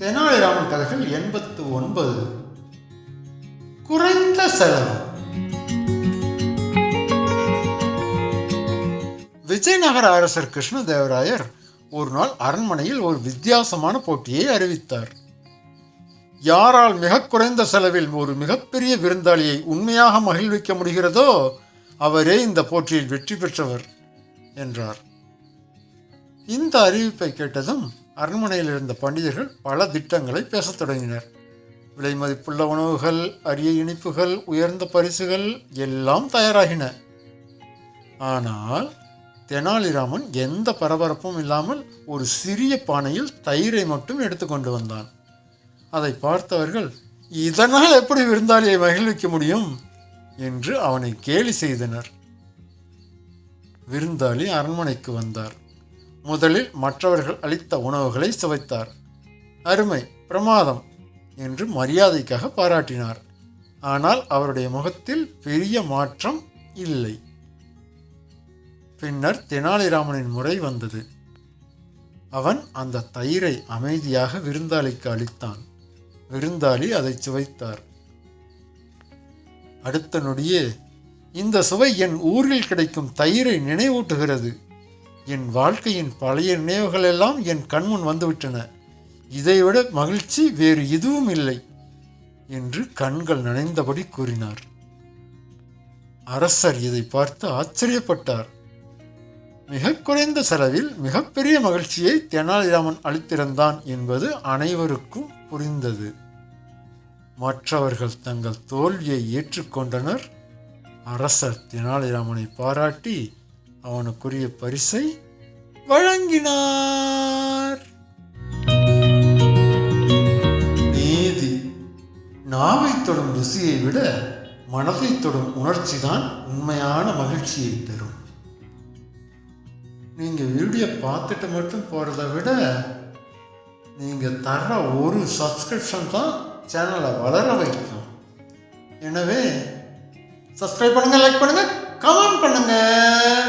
தெனாலிராமன் கதைகள் எண்பத்து ஒன்பது குறைந்த செலவு. விஜயநகர அரசர் கிருஷ்ணதேவராயர் ஒரு நாள் அரண்மனையில் ஒரு வித்தியாசமான போட்டியை அறிவித்தார். யாரால் மிக குறைந்த செலவில் ஒரு மிகப்பெரிய விருந்தாளியை உண்மையாக மகிழ்விக்க முடிகிறதோ அவரே இந்த போட்டியில் வெற்றி பெற்றவர் என்றார். இந்த அறிவிப்பை கேட்டதும் அரண்மனையில் இருந்த பண்டிதர்கள் பல திட்டங்களை பேசத் தொடங்கினர். விலை மதிப்புள்ள உணவுகள் அரிய இனிப்புகள் உயர்ந்த பரிசுகள் எல்லாம் தயாராகின. ஆனால் தெனாலிராமன் எந்த பரபரப்பும் இல்லாமல் ஒரு சிறிய பானையில் தயிரை மட்டும் எடுத்துக்கொண்டு வந்தான். அதை பார்த்தவர்கள் இதனால் எப்படி விருந்தாளியை மகிழ்விக்க முடியும்? என்று அவனை கேலி செய்தனர். விருந்தாளி அரண்மனைக்கு வந்தார். முதலில் மற்றவர்கள் அளித்த உணவுகளை சுவைத்தார். அருமை பிரமாதம் என்று மரியாதைக்காக பாராட்டினார். ஆனால் அவருடைய முகத்தில் பெரிய மாற்றம் இல்லை. பின்னர் தெனாலிராமனின் முறை வந்தது. அவன் அந்த தயிரை அமைதியாக விருந்தாளிக்கு அளித்தான். விருந்தாளி அதை சுவைத்தார். அடுத்த நொடியே இந்த சுவை என் ஊரில் கிடைக்கும் தயிரை நினைவூட்டுகிறது. என் வாழ்க்கையின் பழைய நினைவுகள் எல்லாம் என் கண்முன் வந்துவிட்டன. இதைவிட மகிழ்ச்சி வேறு எதுவும் இல்லை என்று கண்கள் நனைந்தபடி கூறினார். அரசர் இதை பார்த்து ஆச்சரியப்பட்டார். மிக குறைந்த செலவில் மிகப்பெரிய மகிழ்ச்சியை தெனாலிராமன் அளித்திருந்தான் என்பது அனைவருக்கும் புரிந்தது. மற்றவர்கள் தங்கள் தோல்வியை ஏற்றுக்கொண்டனர். அரசர் தெனாலிராமனை பாராட்டி அவனுக்குரிய பரிசை வழங்கினார். நீதி நாவை தொடும் ருசியை விட மனதை தொடும் உணர்ச்சி தான் உண்மையான மகிழ்ச்சியை தரும் நீங்கள் வீடியோ பார்த்துட்டு மட்டும் போகிறத விட நீங்கள் தர ஒரு சப்ஸ்கிரிப்ஷன் தான் சேனலை வளர வைக்கும். எனவே சப்ஸ்கிரைப் பண்ணுங்கள் லைக் பண்ணுங்கள் கமெண்ட் பண்ணுங்கள்